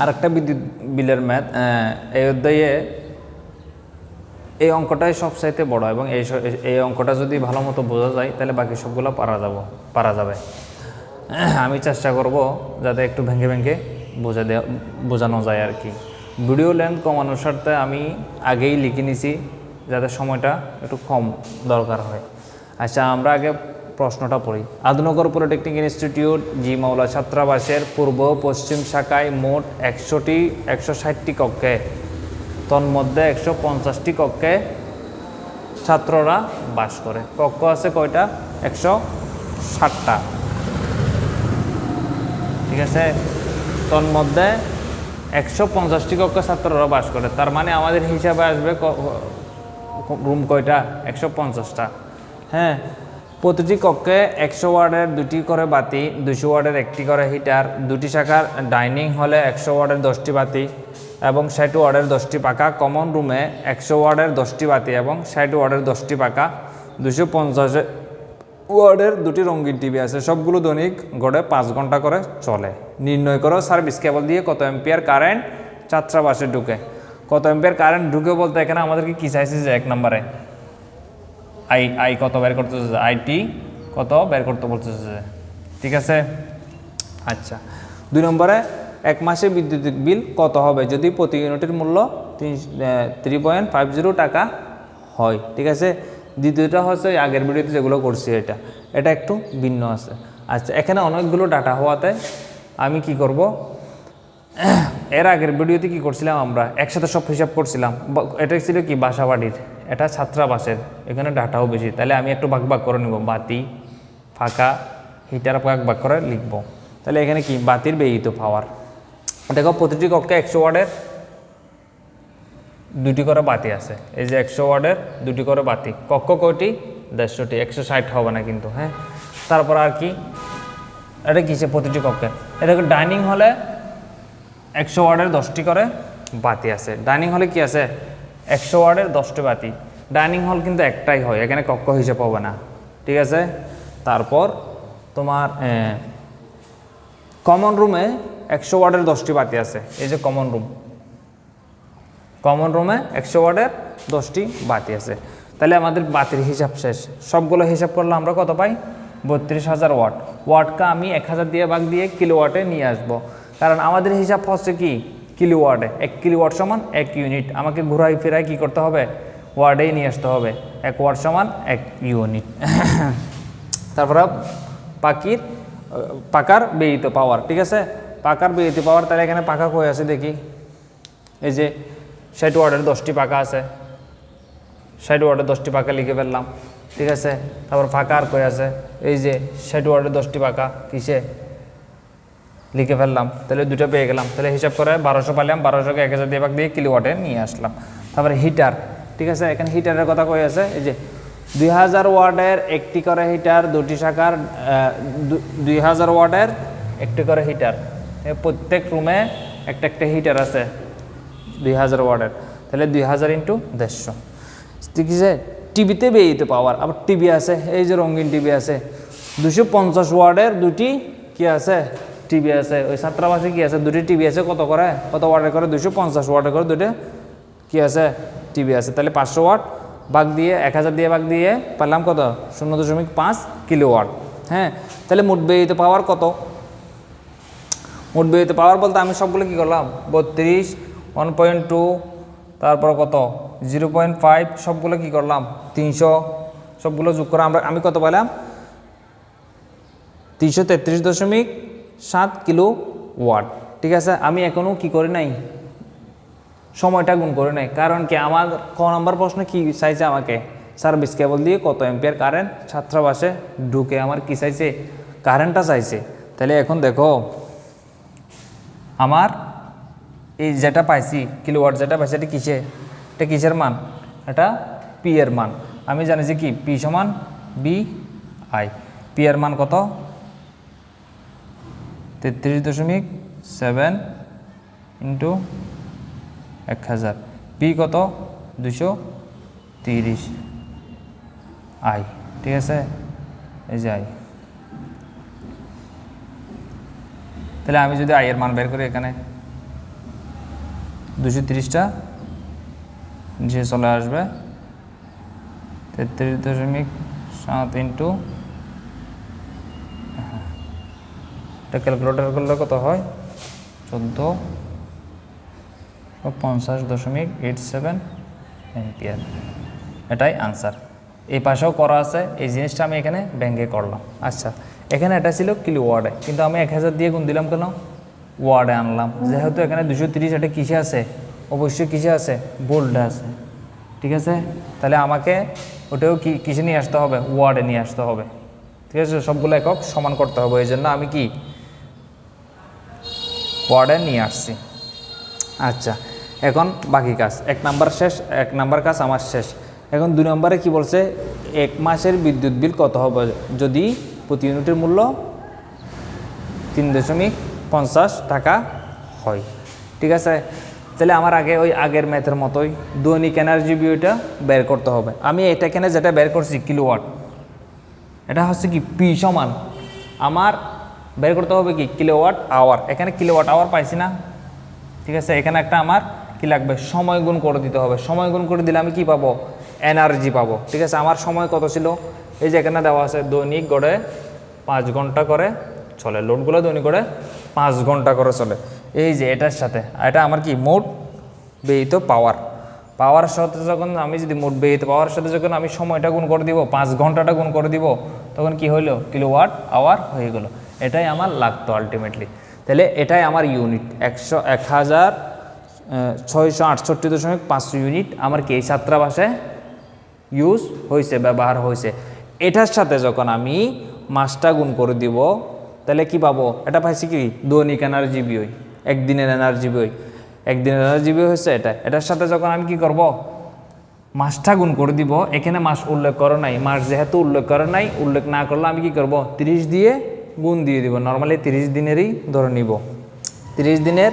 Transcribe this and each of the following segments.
আরেকটা বিদ্যুৎ বিলের ম্যাথ এই অধ্যায়ে এই অঙ্কটাই সবচাইতে বড় এবং এই এই অঙ্কটা যদি ভালো মতো বোঝা যায়, তাহলে বাকি সবগুলো পারা যাব, পারা যাবে। আমি চেষ্টা করব যাতে একটু ভেঙে ভেঙে বোঝা দেওয়া বোঝানো যায় আর কি। ভিডিও লেন্থ কমানোর স্বার্থে আমি আগেই লিখে নিছি, যাতে সময়টা একটু কম দরকার হয়। আচ্ছা আমরা আগে প্রশ্নটা পড়ি। আদনগর পলিটেকনিক ইনস্টিটিউট, জি মাওলা ছাত্রাবাসের পূর্ব, পশ্চিম শাখায় মোট একশোটি, একশো ষাটটি কক্ষে। তন্মধ্যে একশো পঞ্চাশটি কক্ষে ছাত্ররা বাস করে। কক্ষ আছে কয়টা? একশো ষাটটা। ঠিক আছে? তন্মধ্যে একশো পঞ্চাশটি কক্ষ ছাত্ররা বাস করে। তার মানে আমাদের হিসাবে আসবে রুম কয়টা? একশো পঞ্চাশটা। হ্যাঁ? প্রতিটি কক্ষে একশো ওয়ার্ডের দুটি করে বাতি, দুশো ওয়ার্ডের একটি করে হিটার, দুটি শাখার ডাইনিং হলে একশো ওয়ার্ডের দশটি বাতি এবং ষাট ওয়ার্ডের দশটি পাকা কমন রুমে একশো ওয়ার্ডের দশটি বাতি এবং ষাট ওয়ার্ডের দশটি পাকা দুশো পঞ্চাশ ওয়ার্ডের দুটি রঙিন টিভি আছে। সবগুলো দৈনিক গড়ে পাঁচ ঘণ্টা করে চলে। নির্ণয় করো, সার্ভিস কেবল দিয়ে কত এম্পিয়ার কারেন্ট ছাত্রাবাসে ঢুকে। কত এম্পিয়ার কারেন্ট ঢুকে বলতে এখানে আমাদেরকে কি চাইছে যে এক নম্বরে? আই আই কত বের করতেছে? যে আইটি কত বের করতে বলতেছে? যে ঠিক আছে? আচ্ছা। দুই নম্বরে, এক মাসে বিদ্যুৎ বিল কত হবে? যদি প্রতি ইউনিটের মূল্য তিন থ্রি পয়েন্ট ফাইভ জিরো টাকা হয়। ঠিক আছে? দ্বিতীয়টা হচ্ছে আগের ভিডিওতে যেগুলো করছি এটা। এটা একটু ভিন্ন আছে। আচ্ছা এখানে অনেকগুলো ডাটা হওয়াতে আমি কি করব? এর আগের ভিডিওতে কি করছিলাম আমরা? একসাথে সব হিসাব করছিলাম। এটা ছিল কি? বাসাবাড়ির। এটা ছাত্রাবাসের, এখানে ডাটাও বেশি। তাহলে আমি একটু বাক বাক করে নেব, বাতি, ফাঁকা, হিটার ভাগ বাক করে লিখব। তাহলে এখানে কি? বাতির ব্যয়িত পাওয়ার দেখো, প্রতিটি কক্ষে একশো ওয়ার্ডের দুটি করে বাতি আছে। এই যে একশো ওয়ার্ডের দুটি করে বাতি। কক্ষ কয়টি দেড়শোটি, একশো ষাট হবে না কিন্তু হ্যাঁ? তারপর আর কি? এটা কিসে? প্রতিটি কক্ষে। এটা ডাইনিং হলে একশো ওয়ার্ডের দশটি করে বাতি আছে। ডাইনিং হলে কি আছে? একশো ওয়ার্ডের দশটি বাতি। ডাইনিং হল কিন্তু একটাই হয়, এখানে কক্ষ হিসেবে হবে না। ঠিক আছে? তারপর তোমার কমন রুমে একশো ওয়ার্ডের দশটি বাতি আছে। এই যে কমন রুম কমন রুমে একশো ওয়ার্ডের দশটি বাতি আছে। তাহলে আমাদের বাতির হিসাব শেষ। সবগুলো হিসাব করলে আমরা কত পাই? বত্রিশ হাজার ওয়াট। ওয়াটকে আমি এক হাজার দিয়ে ভাগ দিয়ে কিলো ওয়াটে নিয়ে আসব। কারণ আমাদের হিসাব হচ্ছে কি? কিলো ওয়াটে এক কিলো ওয়াট সমান এক ইউনিট। আমাকে ঘুরাই ফেরাই কি করতে হবে? ওয়ার্ডেই নিয়ে আসতে হবে। এক ওয়াট সমান এক ইউনিট। তারপরে পাখির পাকার ব্যয়িত পাওয়ার ঠিক আছে? পাকার ব্যয়িত পাওয়ার তাহলে এখানে পাকা কই আছে দেখি? এই যে, ষাট ওয়ার্ডের দশটি পাকা আছে। ষাট ওয়ার্ডের দশটি পাকা লিখে ফেললাম, ঠিক আছে? তারপর ফাঁকা আর কই আছে? এই যে, ষাট ওয়ার্ডের দশটি পাকা কিসে? লিখে ফেললাম। তাহলে দুটো পেয়ে গেলাম। তাহলে হিসাব করে বারোশো পাইলাম বারোশোকে এক হাজার দিয়ে ভাগ দিয়ে কিলোওয়াটে নিয়ে আসলাম। তারপরে হিটার, ঠিক আছে? এখানে হিটারের কথা কই আছে? এই যে দুই হাজার ওয়ার্ডের একটি করে হিটার দুটি শাখার দুই হাজার ওয়ার্ডের একটি করে হিটার। প্রত্যেক রুমে একটা একটা হিটার আছে দুই হাজার ওয়ার্ডের তাহলে দুই হাজার ইন্টু দেড়শো। ঠিক আছে? টিভিতে ব্যয়িত পাওয়ার আবার টিভি আছে, এই যে রঙিন টিভি আছে। দুশো পঞ্চাশ ওয়ার্ডের দুটি কি আছে? টিভি আছে, ওই ছাত্রাবাসে কি আছে? দুটি টিভি আছে, কত করে? কত ওয়ার্ডের করে? দুশো পঞ্চাশ ওয়ার্ডের করে দুটো কি আছে? টিভি আছে। তাহলে পাঁচশো ওয়াট ভাগ দিয়ে, এক হাজার দিয়ে ভাগ দিয়ে পেলাম কত? শূন্য দশমিক পাঁচ কিলো ওয়াট হ্যাঁ তাহলে মোট ব্যয়িত পাওয়ার কত? মোট ব্যয়িত পাওয়ার বলতে আমি সবগুলো কী করলাম? বত্রিশ ওয়ান পয়েন্ট টু তারপর কত? জিরো পয়েন্ট ফাইভ সবগুলো কী করলাম? তিনশো। সবগুলো যোগ করে আমরা, আমি কত পেলাম তিনশো তেত্রিশ দশমিক সাত কিলো ওয়াট। ঠিক আছে? আমি এখনও কি করি নাই? সময়টা গুণ করে নাই। কারণ কি আমার ক নম্বর প্রশ্ন কি চাইছে আমাকে? সার্ভিস কেবল দিয়ে কত এম্পিয়ার কারেন্ট? ছাত্রাবাসে ঢুকে আমার কি চাইছে? কারেন্টটা চাইছে। তাহলে এখন দেখো, আমার এই যেটা পাইছি কিলোওয়াট যেটা পাইছি, এটা কিসে? এটা কিসের মান? এটা পি এর মান। আমি জানি যে কি? পি সমান বি আই। পি এর মান কত? তেত্রিশ দশমিক সেভেন ইন্টু এক হাজার। পি কত? দুশো তিরিশ। আই ঠিক আছে? এই যে আই তাহলে আমি যদি আয়ের মান বের করি এখানে দুশো তিরিশটা যে চলে আসবে, তেত্রিশ দশমিক সাত ইন্টু এটা ক্যালকুলেটার করলে কত হয়? চোদ্দ পঞ্চাশ দশমিক এইট সেভেন এম্পিয়ার এটাই আনসার এই পাশেও করা আছে এই জিনিসটা আমি এখানে ব্যাঙ্কে করলাম। আচ্ছা এখানে এটা ছিল কিলো ওয়ার্ডে কিন্তু আমি এক হাজার দিয়ে গুণ দিলাম কেন? ওয়ার্ডে আনলাম। যেহেতু এখানে দুশো তিরিশ এটা কিসে আছে? অবশ্যই কিসে আছে? বোল্ডে আছে। ঠিক আছে? তাহলে আমাকে ওটাও কি কিসে নিয়ে আসতে হবে? ওয়ার্ডে নিয়ে আসতে হবে। ঠিক আছে? সবগুলো একক সমান করতে হবে। এই জন্য আমি কি ওয়ার্ডে নিয়ে আসছি। আচ্ছা এখন বাকি কাজ। এক নাম্বার শেষ, এক নাম্বার কাজ আমার শেষ। এখন দুই নম্বরে কি বলছে? এক মাসের বিদ্যুৎ বিল কত হবে? যদি প্রতি ইউনিটের মূল্য তিন দশমিক পঞ্চাশ টাকা হয়। ঠিক আছে? তাহলে আমার আগে ওই আগের ম্যাথের মতোই দৈনিক এনার্জি বিউটা বের করতে হবে। আমি এটা এখানে যেটা বের করছি কিলোওয়াট, এটা হচ্ছে কি পি সমান। আমার বের করতে হবে কি? কিলোওয়াট আওয়ার এখানে কিলোওয়াট আওয়ার পাইছি না। ঠিক আছে? এখানে একটা আমার কি লাগবে? সময় গুণ করে দিতে হবে। সময় গুণ করে দিলে আমি কি পাবো? এনার্জি পাবো। ঠিক আছে? আমার সময় কত ছিল? এই যে এখানে দেওয়া আছে, দৈনিক গড়ে পাঁচ ঘণ্টা করে চলে। লোডগুলো দৈনিক করে পাঁচ ঘণ্টা করে চলে। এই যে এটার সাথে। এটা আমার কি? মোট ব্যয়িত পাওয়ার পাওয়ার সাথে যখন আমি যদি মোট ব্যয়িত পাওয়ার সাথে যখন আমি সময়টা গুণ করে দিব, পাঁচ ঘন্টাটা গুণ করে দিব, তখন কি হইল? কিলোওয়াট আওয়ার হয়ে গেলো। এটাই আমার লাগতো আলটিমেটলি তাহলে এটাই আমার ইউনিট একশো, এক হাজার ছয়শো আটষট্টি দশমিক পাঁচশো ইউনিট আমার কি এই ভাষায় ইউজ হয়েছে, ব্যবহার হয়েছে। এটার সাথে যখন আমি মাসটা গুণ করে দিব, তাহলে কি পাবো? এটা পাইছি কি? দৈনিক এনার্জি বিওই একদিনের এনার্জি বিওই একদিনের এনার্জি বিওই হচ্ছে এটা। এটার সাথে যখন আমি কি করব? মাসটা গুণ করে দিব। এখানে মাস উল্লেখ করে নাই। মাস যেহেতু উল্লেখ করে নাই, উল্লেখ না করলে আমি কি করব? তিরিশ দিয়ে গুণ দিয়ে দিব। নর্মালি তিরিশ দিনেরই ধরে নিব। তিরিশ দিনের,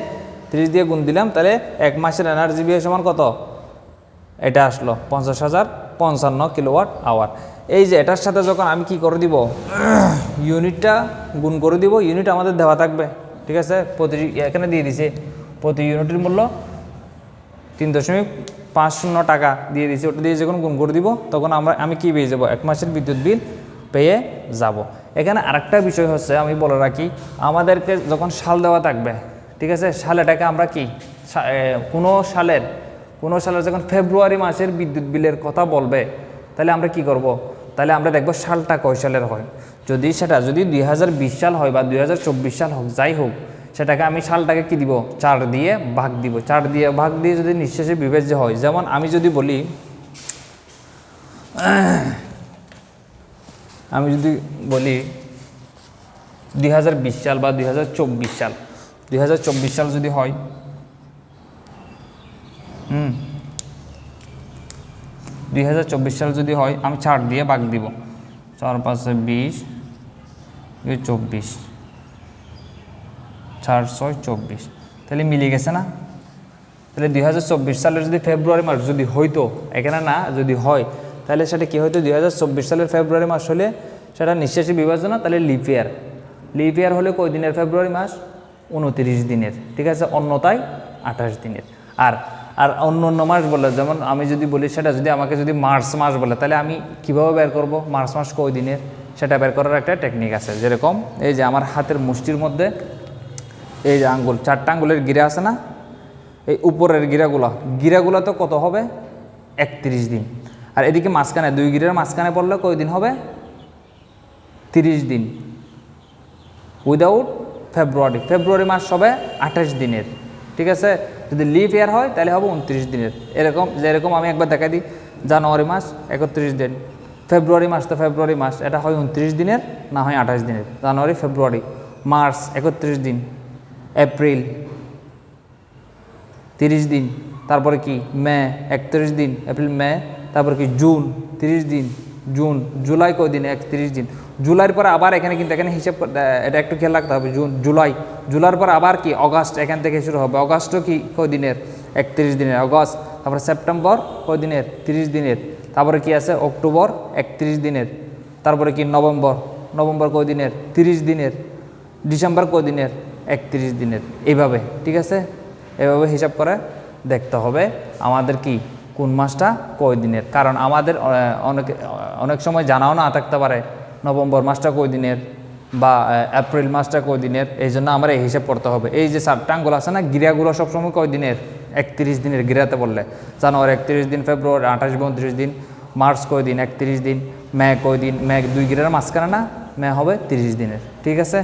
তিরিশ দিয়ে গুণ দিলাম, তাহলে এক মাসের এনার্জি বিয়ে সমান কত? এটা আসলো পঞ্চাশ হাজার পঞ্চান্ন কিলোওয়াট আওয়ার এই যে এটার সাথে যখন আমি কি করে দিব? ইউনিটটা গুণ করে দিব। ইউনিট আমাদের দেওয়া থাকবে। ঠিক আছে? প্রতি, এখানে দিয়ে দিছে। প্রতি ইউনিটের মূল্য তিন দশমিক পাঁচ শূন্য টাকা দিয়ে দিয়েছি ওটা দিয়ে যখন গুণ করে দিব, তখন আমরা, আমি কি পেয়ে যাব? এক মাসের বিদ্যুৎ বিল পেয়ে যাব। এখানে আরেকটা বিষয় হচ্ছে, আমি বলে রাখি, আমাদেরকে যখন সাল দেওয়া থাকবে, ঠিক আছে? সালেটাকে আমরা কি? কোনো সালের কোনো সালের যখন ফেব্রুয়ারি মাসের বিদ্যুৎ বিলের কথা বলবে, তাহলে আমরা কি করব? তাহলে আমরা দেখব সালটা কয় সালের হয়। যদি সেটা, যদি দুই হাজার বিশ সাল হয় বা দু হাজার চব্বিশ সাল হোক, যাই হোক, সেটাকে আমি সালটাকে কি দিব? চার দিয়ে ভাগ দিব। চার দিয়ে ভাগ দিয়ে যদি নিঃশেষে বিবেচ্য হয়, যেমন আমি যদি বলি আমি যদি বলি দুই হাজার বিশ সাল বা দু হাজার চব্বিশ সাল, দুই হাজার চব্বিশ সাল যদি হয়, হুম, দুই হাজার চব্বিশ সাল যদি হয়, আমি চার দিয়ে বাঘ দিব। চার, পাঁচে বিশ চব্বিশ। চার, ছয়, চব্বিশ। তাহলে মিলে গেছে না? তাহলে দুই সালের যদি ফেব্রুয়ারি মাস যদি হইতো, এখানে না, যদি হয় তাহলে সেটা কী হয়তো দু হাজার চব্বিশ সালের ফেব্রুয়ারি মাস হলে সেটা নিঃশ্বাসী বিভাজনা, তাহলে লিপ ইয়ার লিপ ইয়ার হলে কয় দিনের ফেব্রুয়ারি মাস? উনতিরিশ দিনের, ঠিক আছে? অন্যতায় আঠাশ দিনের। আর আর অন্য অন্য মাস বলে, যেমন আমি যদি বলি সেটা যদি আমাকে যদি মার্চ মাস বলে, তাহলে আমি কীভাবে বের করব? মার্চ মাস কয় দিনের? সেটা বের করার একটা টেকনিক আছে। যেরকম এই যে আমার হাতের মুষ্টির মধ্যে এই যে আঙ্গুল, চারটা আঙ্গুলের গিরা আছে না? এই উপরের গিরাগুলো গিরাগুলো তো কত হবে? একত্রিশ দিন। আর এদিকে মাঝখানে, দুই গিরের মাঝখানে পড়লে কয় দিন হবে? তিরিশ দিন। উইদাউট ফেব্রুয়ারি ফেব্রুয়ারি মাস হবে আঠাশ দিনের। ঠিক আছে? যদি লিভ ইয়ার হয়, তাহলে হবে উনত্রিশ দিনের। এরকম, যেরকম আমি একবার দেখাই দিই, জানুয়ারি মাস একত্রিশ দিন। ফেব্রুয়ারি মাস তো ফেব্রুয়ারি মাস, এটা হয় উনত্রিশ দিনের, না হয় আঠাশ দিনের। জানুয়ারি ফেব্রুয়ারি মার্চ একত্রিশ দিন। এপ্রিল তিরিশ দিন। তারপরে কি? মে একত্রিশ দিন। এপ্রিল মে তারপরে কি জুন, তিরিশ দিন, জুন, জুলাই কয় দিন? একত্রিশ দিন। জুলাইয়ের পরে আবার এখানে কিন্তু এখানে হিসেব এটা একটু খেয়াল রাখতে হবে, জুন, জুলাই। জুলাইয়ের পরে আবার কি অগাস্ট এখান থেকে শুরু হবে। অগাস্টও কি কয় দিনের? একত্রিশ দিনের। অগাস্ট, তারপরে সেপ্টেম্বর কয় দিনের? তিরিশ দিনের। তারপরে কি আছে? অক্টোবর, একত্রিশ দিনের। তারপরে কি নভেম্বর? নভেম্বর কয় দিনের? তিরিশ দিনের। ডিসেম্বর কয় দিনের? একত্রিশ দিনের। এইভাবে, ঠিক আছে? এভাবে হিসাব করে দেখতে হবে। আমাদের কি কোন মাসটা, কয় দিনের? কারণ আমাদের অনেক অনেক সময় জানাও না থাকতে পারে, নভেম্বর মাসটা কয় দিনের বা এপ্রিল মাসটা কয় দিনের এই জন্য আমরা এই হিসাব করতে হবে। এই যে সারটাঙ্গুলো আছে না গিরাগুলো সবসময় কয় দিনের? একত্রিশ দিনের গিরাতে বললে। জানুয়ারি একত্রিশ দিন, ফেব্রুয়ারি আঠাশ উনত্রিশ দিন, মার্চ কয় দিন, একত্রিশ দিন, মে কয় দিন, মে দুই গিরার মাঝখানে না, মে হবে তিরিশ দিনের। ঠিক আছে?